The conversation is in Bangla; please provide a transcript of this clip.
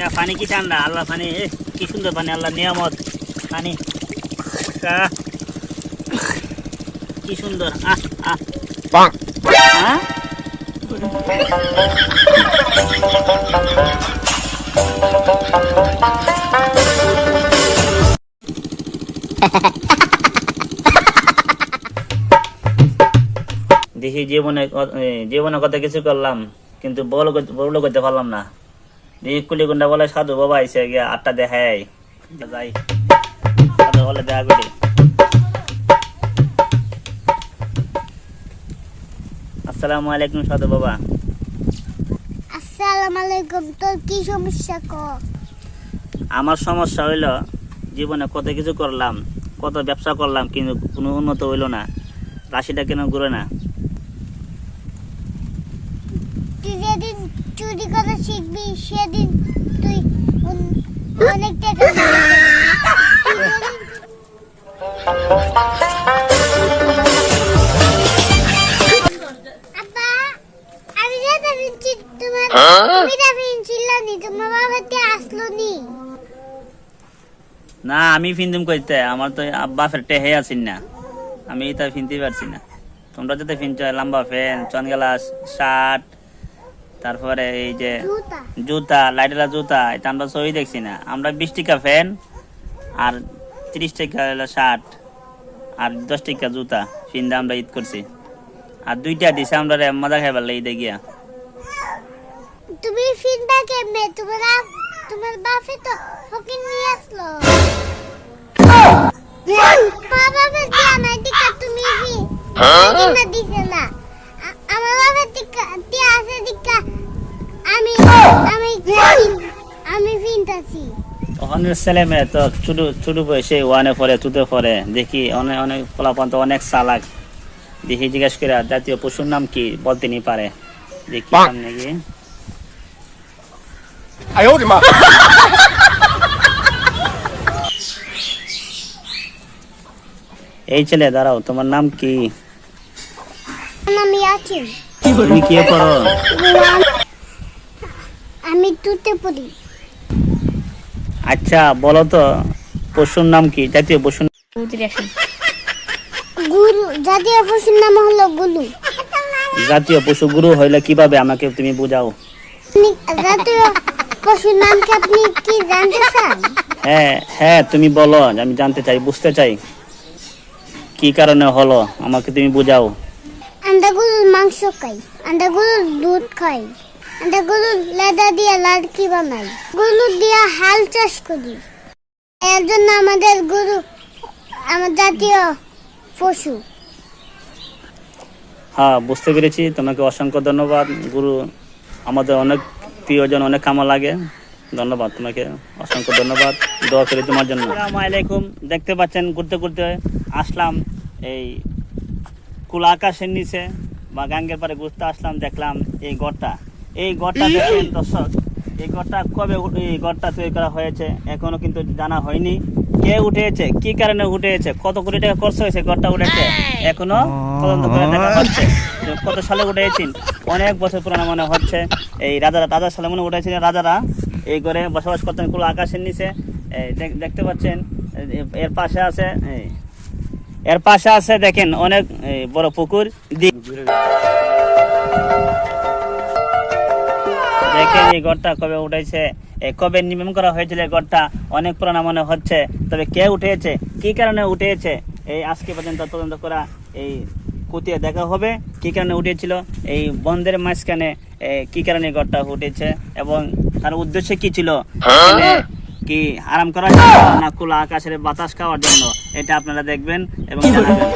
এ, পানি কি ঠান্ডা? আল্লাহ পানি এ, কি সুন্দর পানি আল্লাহ নিয়ামত। পানি। কি সুন্দর। আহ আহ হ্যাঁ দেখি জীবনে জীবনে কত কিছু করলাম কিন্তু বড় বড় করতে পারলাম না। দেখি কুলি গুন্ডা বলে সাধু বাবা আইসে গিয়া আটটা দেখাই যাই সাধু বলে দেখা করি আসসালামু আলাইকুম সাধু বাবা আসসালামু আলাইকুম তোর কি সমস্যা ক? আমার সমস্যা হইল জীবনে কত কিছু করলাম কত ব্যবসা করলাম কিন্তু কোনো উন্নত হইল না। রাশিটা কেন ঘুরে না? তুই যেদিন চুরি করা শিখবি সেদিন তুই অনেক টাকা আব্বা, তুমি না ভিনছিল নি তোমার বাবাতে আসলো নি না আমি ফিনদিম কইতে আমার তো বাপের টেহে আছেন না। আমি এটা ফিনতে পারছি না। তোমরা যাতে ফিনছ লম্বা ফ্যান চনগেলাস শার্ট তারপরে এই যে জুতা। লাইটেলা জুতা এটা আমরা সবই দেখছি না। আমরা বিশ টাকা ফ্যান আর ত্রিশ টাকা হলো শার্ট আর দশ টাকা জুতা। সিন্দা আমরা ঈদ করছি। আর দুইটা দিছে আমরা মজা খাই লাগে ঈদে গিয়া। তুমি ফিনবা কেমনে? তোমার তোমার বাপে তো আছি। অনেক ছেলে মেয়ে তো ছোট ছোট বয়সে ওয়ানে দেখি অনেক অনেক তো অনেক চালাক। দেখি জিজ্ঞেস করে জাতীয় পশুর নাম কি? বলতে নি পারে। দেখি এই ছেলে দাঁড়াও তোমার নাম কি? তুমি কি পড়ো? আমি তুতে পড়ি। আচ্ছা বলো তো পশুর নাম কি? জাতীয় পশুর গুরু জাতীয় পশুর নাম হলো গুলু। জাতীয় পশু গুরু হইলে কীভাবে আমাকে তুমি বুঝাও? জাতীয় পশুর নাম কি আপনি কি জানতে চান? হ্যাঁ হ্যাঁ তুমি বলো আমি জানতে চাই বুঝতে চাই। কি কারণে হলো? আমাকে তুমি বুঝাও। গরুর মাংস খাই গরুর দুধ খাই। আমরা গরুর লেদা দিয়ে লাড়কি বানাই। গরু দিয়ে হাল চাষ করি। এর জন্য আমাদের গরু আমার জাতীয় পশু। হ্যাঁ বুঝতে পেরেছি। তোমাকে অসংখ্য ধন্যবাদ। গুরু আমাদের অনেক প্রিয়জন অনেক কামা লাগে। ধন্যবাদ তোমাকে। অসংখ্য ধন্যবাদ। দোয়া করি তোমার জন্য। আসসালামু আলাইকুম। দেখতে পাচ্ছেন ঘুরতে ঘুরতে আসলাম এই কুলা আকাশের নিচে বা গাঙ্গের পারে ঘুরতে আসলাম দেখলাম এই গড়টা। এই গড়টা দেখেন দর্শক এই গড়টা কবে এই গড়টা তৈরি করা হয়েছে এখনও কিন্তু জানা হয়নি। কে উঠেছে? কি কারণে উঠেছে? কত কোটি টাকা খরচ হয়েছে গড়টা উঠেছে? এখনও তদন্ত করে দেখা হচ্ছে। কত সালে উঠেছেন অনেক বছর পুরানো মনে হচ্ছে। এই রাজারা রাজার সালে মনে উঠেছিলেন রাজারা এই ঘরে বসবাস করতেন কুলো আকাশের নিচে। দেখ- দেখতে পাচ্ছেন এর পাশে আছে এর পাশে আছে দেখেন অনেক বড় পুকুর। দিক দেখেন এই ঘরটা কবে উঠেছে? কবে নির্মাণ করা হয়েছিল ঘরটা অনেক পুরানা মনে হচ্ছে। তবে কে উঠেছে? কি কারণে উঠেছে? এই আজকে পর্যন্ত তদন্ত করা এই কুতিয়ে দেখা হবে। কি কারণে উঠেছিল? এই বন্ধের মাঝখানে কি কারণে ঘরটা উঠেছে? এবং তার উদ্দেশ্য কি ছিল? কি আরাম করার জন্য না খোলা আকাশের বাতাস খাওয়ার জন্য? এটা আপনারা দেখবেন এবং জানাবেন।